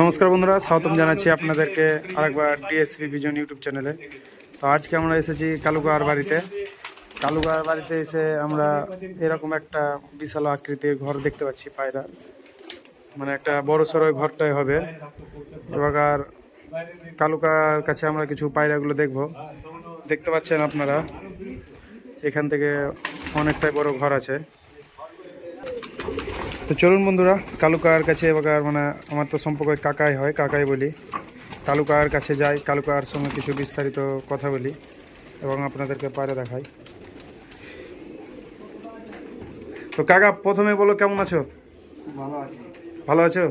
নমস্কার বন্ধুরা, স্বাগতম জানাচ্ছি আপনাদেরকে আরেকবার ডিএসপি ভিজন ইউটিউব চ্যানেলে তো আজকে আমরা এসেছি কালুগাঁর বাড়িতে। কালুগাঁর বাড়িতে এসে আমরা এরকম একটা বিশাল আকৃতির ঘর দেখতে পাচ্ছি পায়রা। মানে একটা বড় সড়ো ঘরটাই হবে। এবার কালুকার কাছে আমরা কিছু পায়রাগুলো দেখব। দেখতে পাচ্ছেন আপনারা? এখান থেকে অনেকটাই বড় ঘর আছে। তো চলুন বন্ধুরা কালুকার কাছে এবার মানে আমার তো সম্পর্ক কাকাই হয় কাকাই বলি। কালুকার কাছে যাই কালুকার সঙ্গে কিছু বিস্তারিত কথা বলি এবং আপনাদেরকে পায়রা দেখাই। তো কাকা প্রথমে বলো কেমন আছো? ভালো আছি। ভালো আছো?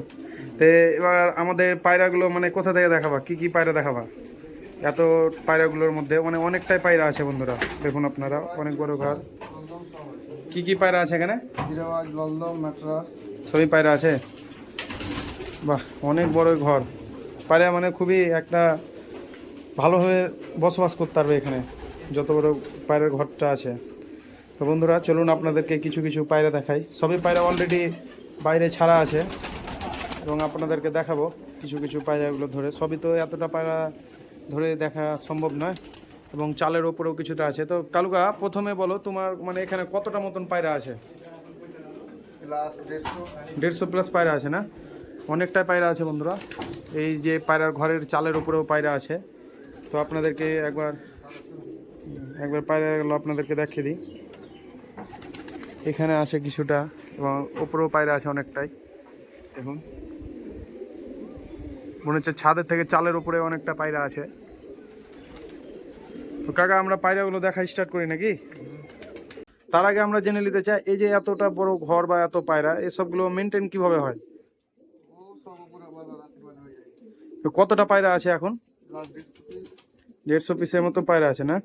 তো এবার আমাদের পায়রাগুলো মানে কোথা থেকে দেখাবা? কি কি পায়রা দেখাবা? এত পায়রাগুলোর মধ্যে মানে অনেকটাই পায়রা আছে বন্ধুরা দেখুন আপনারা অনেক বড় ঘর। কি কি পায়রা আছে এখানে? সবই পায়রা আছে? বাহ অনেক বড় ঘর। পায়রা মানে খুবই একটা ভালোভাবে বসবাস করতে পারবে এখানে যত বড় পায়রার ঘরটা আছে। তো বন্ধুরা চলুন আপনাদেরকে কিছু কিছু পায়রা দেখাই। সবই পায়রা অলরেডি বাইরে ছাড়া আছে। এবং আপনাদেরকে দেখাবো কিছু কিছু পায়রাগুলো ধরে। সবই তো এতটা পায়রা ধরে দেখা সম্ভব নয় এবং চালের ওপরেও কিছুটা আছে। তো কালুকা প্রথমে বলো তোমার মানে এখানে কতটা মতন পায়রা আছে? দেড়শো। প্লাস পায়রা আছে না? অনেকটাই পায়রা আছে বন্ধুরা। এই যে পায়রার ঘরের চালের উপরেও পায়রা আছে। তো আপনাদেরকে একবার একবার পায়রা পায়রাগুলো আপনাদেরকে দেখিয়ে দিই। এখানে আছে কিছুটা এবং ওপরেও পায়রা আছে অনেকটাই। দেখুন। মনে হচ্ছে ছাদের থেকে চালের উপরে অনেকটা পায়রা আছে। তো কাকা, আমরা পায়রাগুলো দেখা স্টার্ট করি নাকি? তার আগে আমরা জেনে নিতে চাই, এই যে এতটা বড় ঘর বা এত পায়রা, এসবগুলো মেনটেন কীভাবে হয়? তো কতটা পায়রা আছে এখন? দেড়শো দেড়শো পিসের মতো পায়রা আছে না?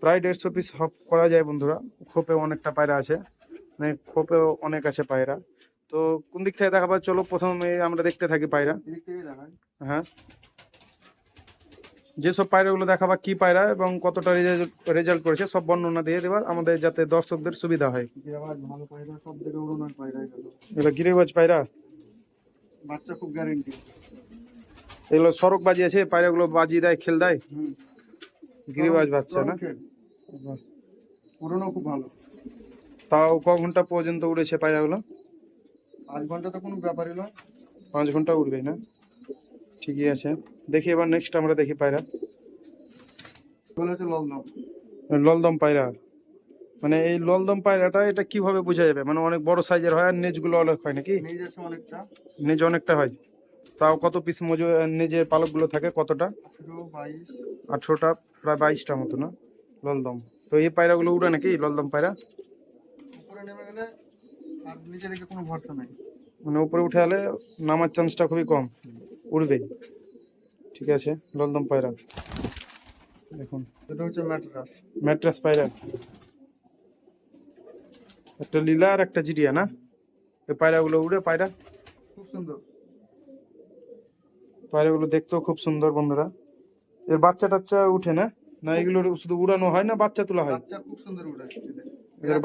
প্রায় দেড়শো পিস হপ করা যায় বন্ধুরা খোপে অনেকটা পায়রা আছে। মানে খোপেও অনেক আছে পায়রা। তো কোন দিক থেকে দেখাবার চলো প্রথমে আমরা দেখতে থাকি পায়রা। হ্যাঁ। যেসব পায়রাগুলো দেখাবা কি পায়রা এবং কতটা রেজাল্ট করেছে সব বর্ণনা দিয়ে দেবার আমাদের যাতে দর্শকদের সুবিধা হয়। এগুলো। গিরিবাজ পায়রা? বাচ্চা খুব গ্যারেন্টি এগুলো সড়ক বাজি আছে পায়রাগুলো বাজি দেয় খেল দেয়? গিরিবাজ বাচ্চা না? উড়োনো খুব ভালো। তাও ক ঘণ্টা পর্যন্ত উড়েছে পায়রাগুলো? আট ঘণ্টা তো কোনো ব্যাপারই নয়। পাঁচ ঘণ্টা উড়বে না। ঠিকই আছে। দেখি এবার নেক্সট আমরা দেখি পায়রা। বলে হচ্ছে ললদম। ললদম পায়রা। মানে এই ললদম পায়রাটা এটা কীভাবে বোঝা যাবে? মানে অনেক বড় সাইজের হয় আর নেজগুলো অনেক হয় নাকি? নিজস্ব অনেকটা। নেজ অনেকটা হয়। তাও কত পিস মজু নেজের পালকগুলো থাকে কতটা? বাইশ। আঠেরোটা প্রায় বাইশটা মতো না? ললদম। তো এই পায়রাগুলো উড়ে নাকি ললদম পায়রা? উপরে নেমে গেলে আর নিচে দিকে কোনো ভরসা নাই। মানে উপরে উঠে গেলে নামার চান্সটা খুবই কম। উড়বে ঠিক আছে ললদম পায়রা। দেখুন। এটা হচ্ছে ম্যাট্রাস। ম্যাট্রাস পায়রা। একটা লীলা আর একটা জিরিয়া না? এই পায়রাগুলো উড়ে পায়রা? খুব সুন্দর। পায়রাগুলো দেখতেও খুব সুন্দর বন্ধুরা। এর বাচ্চা টাচ্চা উঠে না? না এগুলো শুধু উড়ানো হয় না বাচ্চা তোলা হয়? বাচ্চা খুব সুন্দর উড়ে এদের। এদের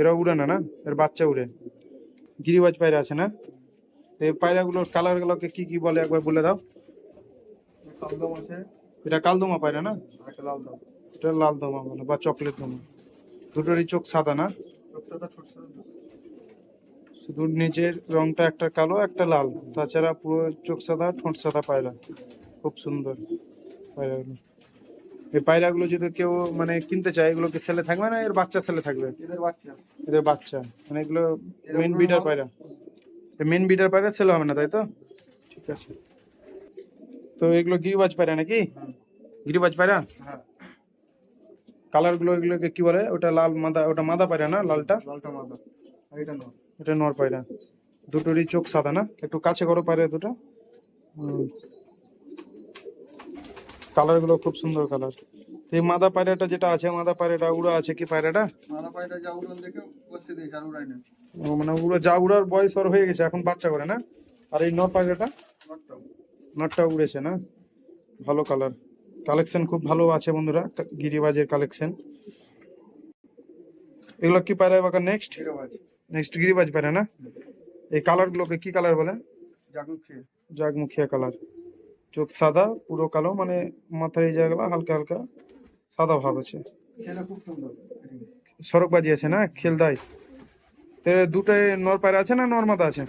এরা উড়ে না না? এর বাচ্চা উড়ে। গিরিবাজ পায়রা আছে না? এই পায়রাগুলোর কালার গুলোকে কি কি বলে একবার বলে দাও। কালদম আছে। এটা কালদমা পায়রা না? লাল দম। এটা লাল দমা বলে বা চকলেট দমা। দুটোরই চোখ সাদা না? শুধু নিচের রংটা একটা কালো একটা লাল। তাছাড়া পুরো চোখ সাদা ঠোঁট সাদা পায়রা। খুব সুন্দর পায়রাগুলো। এই পায়রাগুলো যদি কেউ মানে কিনতে চায় এগুলো কি ছেলে থাকবে না এর বাচ্চা ছেলে থাকবে? এদের বাচ্চা। এদের বাচ্চা। মানে এগুলো মেন বিডার পায়রা। মেন বিডার পায়রা ছেলে হবে না তাই তো? ঠিক আছে। তো এগুলো গিরিবাজ পায়রা নাকি? গিরিবাজ পায়রা? হ্যাঁ। কালারগুলো এগুলোকে কি বলে? ওটা লাল মাদা ওটা মাদা পায়রা না লালটা? লালটা মাদা। এটা নয় এটা নর পায়রা। দুটোরই চোখ সাদা না? একটু কাছে করো পায়রা দুটো। কালারগুলো খুব সুন্দর কালার এই মাদা পায়রাটা যেটা আছে মাদা পায়রাটা উড়া আছে কি পায়রাটা? মাদা পায়রা যা উড়ন দেখে বসে আর উড়াই না ও মানে উড়ে যা উড়ার বয়স ওর হয়ে গেছে এখন বাচ্চা করে না? আর এই নর পায়রাটা? নটটা উড়েছে না? ভালো কালার কালেকশন খুব ভালো আছে বন্ধুরা গিরিবাজের কালেকশন এগুলো কি পায়রা এবার নেক্সট নেক্সট গিরিবাজ পায়রা না? এই কালারগুলোকে কি কালার বলে? জাগুক খেয়ে জাগমুখিয়া কালার চোখ সাদা পুরো কালো মানে মাথার এই জায়গাগুলো হালকা হালকা সাদা ভাব আছে সড়কবাজি আছে না খেলদাই দুটোই নর পায়রা আছে না নর মাদা আছে।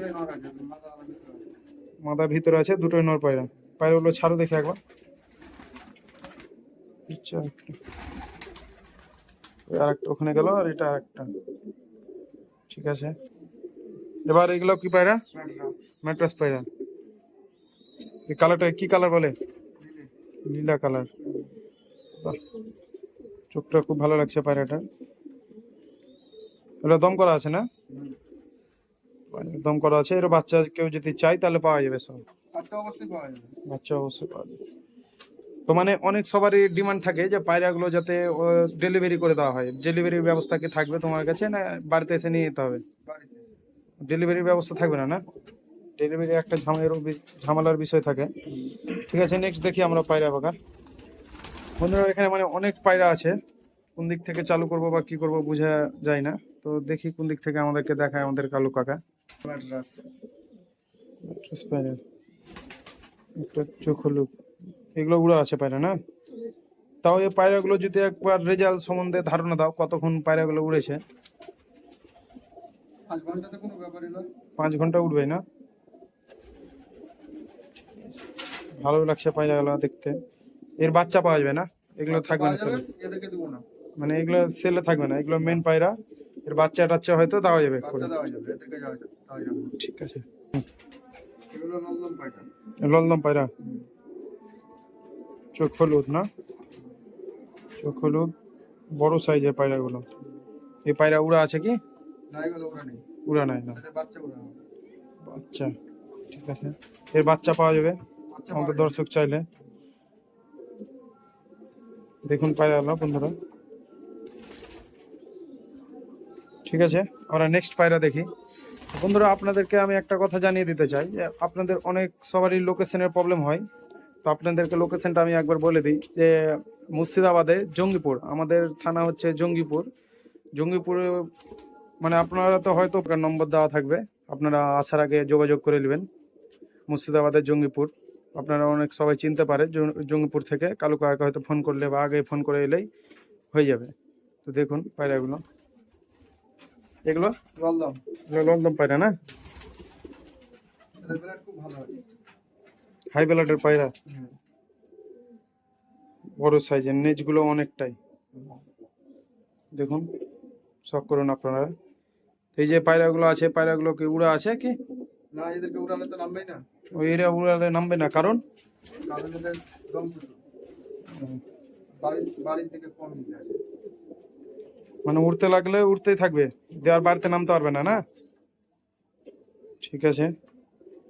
মাদা ভিতরে আছে দুটোই নর পায়রা পায়রাগুলো ছাড়ো দেখে একবার আচ্ছা একটা। আরেকটা ওখানে গেল আর এটা আরেকটা ঠিক আছে এবার এগুলো কি পায়রা ম্যাট্রাস পায়রা এই কালারটা কি কালার বলে? নীলা কালার চোখটা খুব ভালো লাগছে পায়রাটা। এটা দম করা আছে না? দম করা আছে এর বাচ্চা কেউ যদি চাই তাহলে পাওয়া যাবে সব। বাচ্চা অবশ্যই পাওয়া যাবে। বাচ্চা অবশ্যই পাওয়া যাবে। তো মানে অনেক সবারই ডিমান্ড থাকে যে পায়রাগুলো যাতে ডেলিভারি করে দেওয়া হয়। ডেলিভারির ব্যবস্থা কি থাকবে তোমার কাছে না বাড়িতে এসে নিয়ে যেতে হবে? ডেলিভারির ব্যবস্থা থাকবে না না? ডেলিভারি একটা ঝামেলার ঝামেলার বিষয় থাকে। ঠিক আছে নেক্সট দেখি আমরা পায়রা বাগান। বন্ধুরা এখানে মানে অনেক পায়রা আছে। কোন দিক থেকে চালু করব বা কি করব বোঝা যায় না। তো দেখি কোন দিক থেকে আমাদেরকে দেখায় আমাদের কালু কাকা। একটা চোখ হলুদ এগুলো উড়া আছে পায়রা না? তাও এই পায়রাগুলো যদি একবার রেজাল্ট সম্বন্ধে ধারণা দাও কতক্ষণ পায়রাগুলো উড়েছে? পাঁচ ঘণ্টা উঠবে না? ভালো লাগছে পায়রাগুলো দেখতে। এর বাচ্চা পাওয়া যাবে না এগুলো থাকবে না সেলে। মানে এগুলো সেলে থাকবে না এগুলো মেন পায়রা। এর বাচ্চা টাচ্চা হয়তো দেওয়া যাবে। ঠিক আছে। ললদম পায়রা। চোখ হলুদ না? চোখ হলুদ। বড় সাইজের পায়রাগুলো। এই পায়রা উড়া আছে কি? উড়া নাই। না। বাচ্চা ঠিক আছে। এর বাচ্চা পাওয়া যাবে। আমাদের দর্শক চাইলে। দেখুন পায়রাগুলো বন্ধুরা। ঠিক আছে আমরা নেক্সট পায়রা দেখি। বন্ধুরা আপনাদেরকে আমি একটা কথা জানিয়ে দিতে চাই যে আপনাদের অনেক সবারই লোকেশনের প্রবলেম হয়। তো আপনাদেরকে লোকেশনটা আমি একবার বলে দিই যে মুর্শিদাবাদে জঙ্গিপুর আমাদের থানা হচ্ছে জঙ্গিপুর। জঙ্গিপুরে মানে আপনারা তো হয়তো নম্বর দেওয়া থাকবে আপনারা আসার আগে যোগাযোগ করে নেবেন। মুর্শিদাবাদের জঙ্গিপুর। আপনারা অনেক সবাই চিনতে পারে জঙ্গিপুর থেকে। কালু কাকাকে হয়তো ফোন করলে বা আগে ফোন করে এলেই হয়ে যাবে। তো দেখুন পায়রাগুলো। এগুলো? এগুলো একদম পায়রা না? হাই ব্লাডের পায়রা? বড় সাইজের নেজগুলো অনেকটাই। দেখুন শখ করুন আপনারা। এই যে পায়রাগুলো আছে পায়রাগুলো কি উড়া আছে কি? না এদেরকে উড়ালে তো নামবেই না। ওই এরিয়া উড়ালে নামবে না কারণ? কারণ এদের দম প্রচুর বাড়ি বাড়ির থেকে কম আসে। মানে উড়তে লাগলে উড়তেই থাকবে দেওয়ার বাড়িতে নামতে পারবে না না? ঠিক আছে।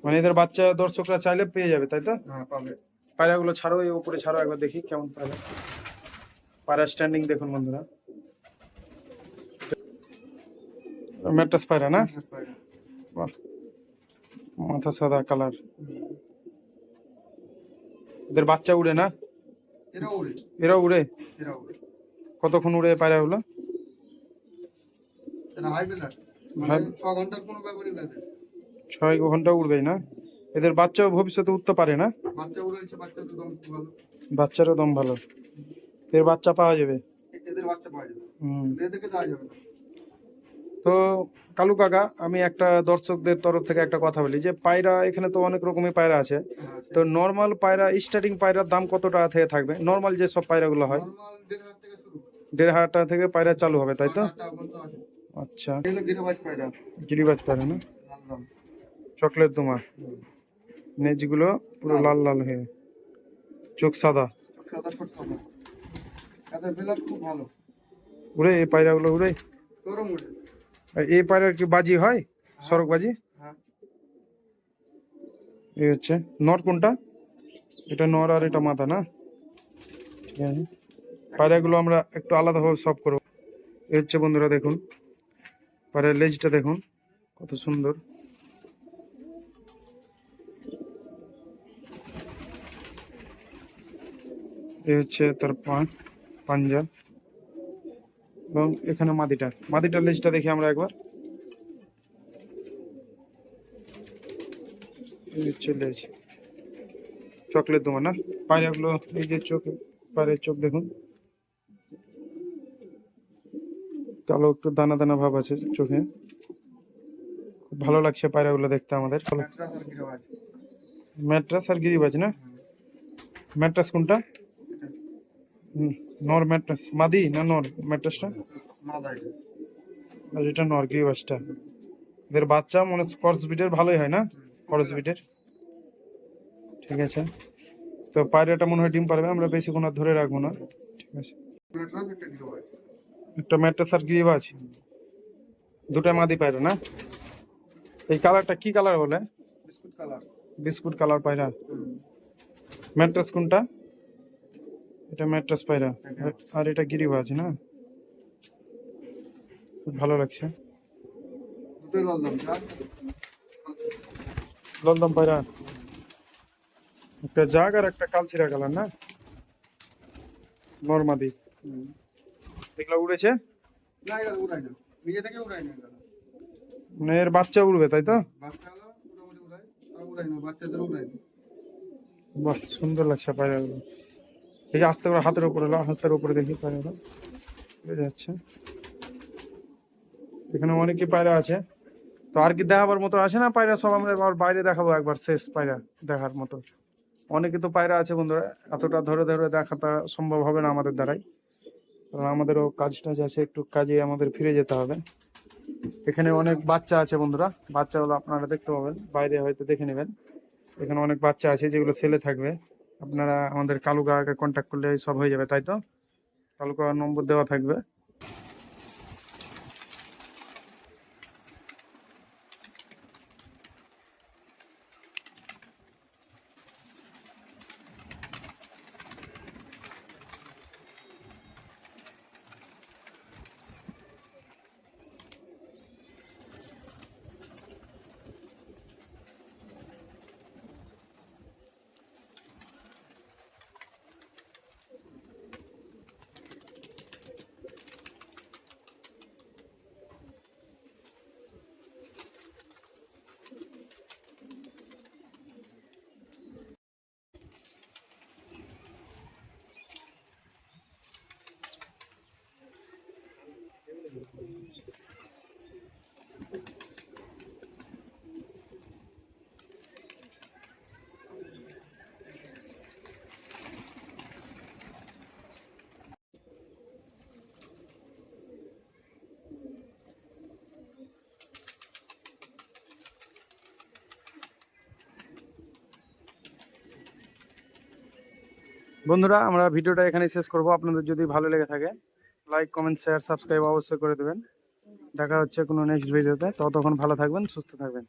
মানে এদের বাচ্চা দর্শকরা চাইলে পেয়ে যাবে তাই তো? হ্যাঁ পাবে। পায়রাগুলো ছাড়ো এই উপরে ছাড়ো একবার দেখি কেমন পায়রা। পায়রা স্ট্যান্ডিং দেখুন বন্ধুরা। ম্যাট্রাস পায়রা না? বাহ। মাথা সাদা কালার। এদের বাচ্চা উড়ে না? এরা উড়ে। এরা উড়ে? এরা উড়ে। কতক্ষণ উড়ে হাই ব্লাড। মানে ছয় ঘণ্টা উড়বেই না? এদের বাচ্চাও ভবিষ্যতে উঠতে পারে না? বাচ্চা উড়েছে বাচ্চা তো দম ভালো। বাচ্চারও দম ভালো। এর বাচ্চা পাওয়া যাবে? এদের বাচ্চা পাওয়া যাবে। হুম। এদেরকে দেওয়া যাবে না। তো কালু কাকা আমি একটা দর্শকদের তরফ থেকে একটা কথা বলি যে পায়রা এখানে তো অনেক রকমের পায়রা আছে। তো নর্মাল পায়রা স্টার্টিং পায়রার দাম কত টাকা থেকে থাকবে? নর্মাল যে সব পায়রাগুলো হয়। দেড় হাজার টাকা থেকে পায়রা চালু হবে তাই তো? আচ্ছা। গিরিবাজ পায়রা না? চকলেট তোমার নেজগুলো পুরো লাল। লাল হয়ে। চোখ সাদা। সাদা ফুট সাদা। এদের ব্লাড খুব ভালো। উড়ে এই পায়রাগুলো উড়ে। গরম উড়ে। এই পায়রার কি বাজি হয়? সড়ক বাজি? হ্যাঁ। এই হচ্ছে নর কোনটা? এটা নর আর এটা মাথা না? ঠিক আছে। পায়রাগুলো আমরা একটু আলাদাভাবে সব করব। এই হচ্ছে বন্ধুরা দেখুন। পায়রার লেজটা দেখুন কত সুন্দর। এই হচ্ছে তার পা পাঞ্জা। এবং এখানে মাদিটা। মাদিটার লেজটা দেখি আমরা একবার। যে চকলেট তোমার না? পায়রাগুলো এই যে চোখ পায়রের চোখ দেখুন। কালো একটু দানা দানা ভাব আছে চোখে। খুব ভালো লাগছে পায়রাগুলো দেখতে আমাদের। ম্যাট্রাস আর গিরাবাজ। না? ম্যাট্রাস কোনটা? নর ম্যাট্রাস। মাদি না নর ম্যাট্রাসটা? আর এটা নর গিরিবাজটা এদের বাচ্চা মনে কর্স বিটের ভালোই হয় না? কর্স বিটের ঠিক আছে। তো পায়রাটা মনে হয় ডিম পারবে আমরা বেশিক্ষণ আর ধরে রাখব না। ঠিক আছে। একটা ম্যাট্রাস আর গিরিবাজ দুটা মাদি পায়রা না? এই কালারটা কি কালার বলে? Biscuit colour. বিস্কুট কালার পায়রা। ম্যাট্রাস কোনটা? এটা ম্যাট্রাস পায়রা। আর- এটা গিরিবাজ না? খুব ভালো লাগছে। ললদম পায়রা। একটা জাগ আর একটা কালচিরা কালার না? নর্মাদি এগুলো উড়েছে? না উড়াই না। নিজে থেকে উড়াই না মানে এর বাচ্চা উড়বে তাই তো? বাচ্চা উড়াই না বাচ্চাদের উড়াই বাহ সুন্দর লাগছে পায়রাগুলো। দেখি আস্তে করে হাতের উপরে হাতের উপরে দেখি পায়রাগুলো বেড়ে যাচ্ছে। এখানে অনেকে পায়রা আছে। তো আর কি দেখাবার মতো আছে না পায়রা? সব আমরা এবার বাইরে দেখাবো একবার, শেষ পায়রা দেখার মতো। অনেকে তো পায়রা আছে বন্ধুরা, এতটা ধরে ধরে দেখাটা সম্ভব হবে না আমাদের দ্বারাই। কারণ আমাদেরও কাজ টাজ আছে, একটু কাজে আমাদের ফিরে যেতে হবে। এখানে অনেক বাচ্চা আছে বন্ধুরা, বাচ্চাগুলো আপনারা দেখতে পাবেন, বাইরে হয়তো দেখে নেবেন। এখানে অনেক বাচ্চা আছে যেগুলো ছেলে থাকবে। আপনারা আমাদের কালুকাকে কন্ট্যাক্ট করলে সব হয়ে যাবে তাই তো? কালুকা নম্বর দেওয়া থাকবে। বন্ধুরা আমরা ভিডিওটা এখানে শেষ করব। আপনাদের যদি ভালো লেগে থাকে লাইক কমেন্ট শেয়ার সাবস্ক্রাইব অবশ্যই করে দেবেন। দেখা হচ্ছে কোনো নেক্সট ভিডিওতে ততক্ষণ ভালো থাকবেন, সুস্থ থাকবেন।